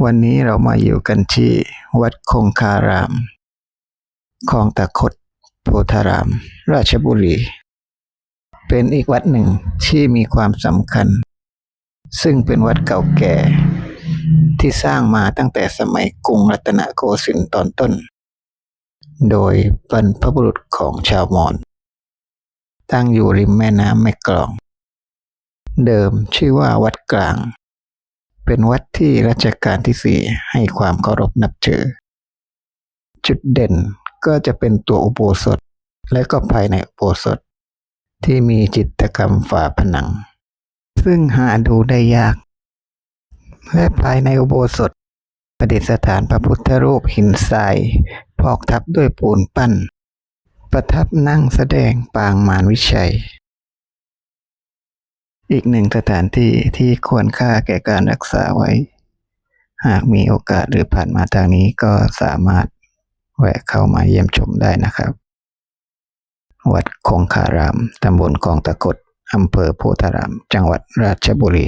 วันนี้เรามาอยู่กันที่วัดคงคาราม คลองตะคดโพธาราม ราชบุรี เป็นอีกวัดหนึ่งที่มีความสำคัญ ซึ่งเป็นวัดเก่าแก่ ที่สร้างมาตั้งแต่สมัยกรุงรัตนโกสินทร์ตอนต้น โดยบรรพบุรุษของชาวมอญตั้งอยู่ริมแม่น้ำแม่กลอง เดิมชื่อว่าวัดกลาง เป็นวัดที่รัชกาลที่สี่ให้ความเคารพนับถือ จุดเด่นก็จะเป็นตัวอุโบสถ และก็ภายในอุโบสถ ที่มีจิตกรรมฝาผนัง ซึ่งหาดูได้ยาก และภายในอุโบสถ ประดิษฐานพระพุทธรูปหินทรายพอกทับด้วยปูนปั้น ประทับนั่งแสดงปางมารวิชัย อีกหนึ่งสถานที่ที่ควรค่าแก่การรักษาไว้ หากมีโอกาสหรือผ่านมาทางนี้ก็สามารถแวะเข้ามาเยี่ยมชมได้นะครับ วัดคงคาราม ตำบลคลองตะกดอำเภอโพธาราม จังหวัดราชบุรี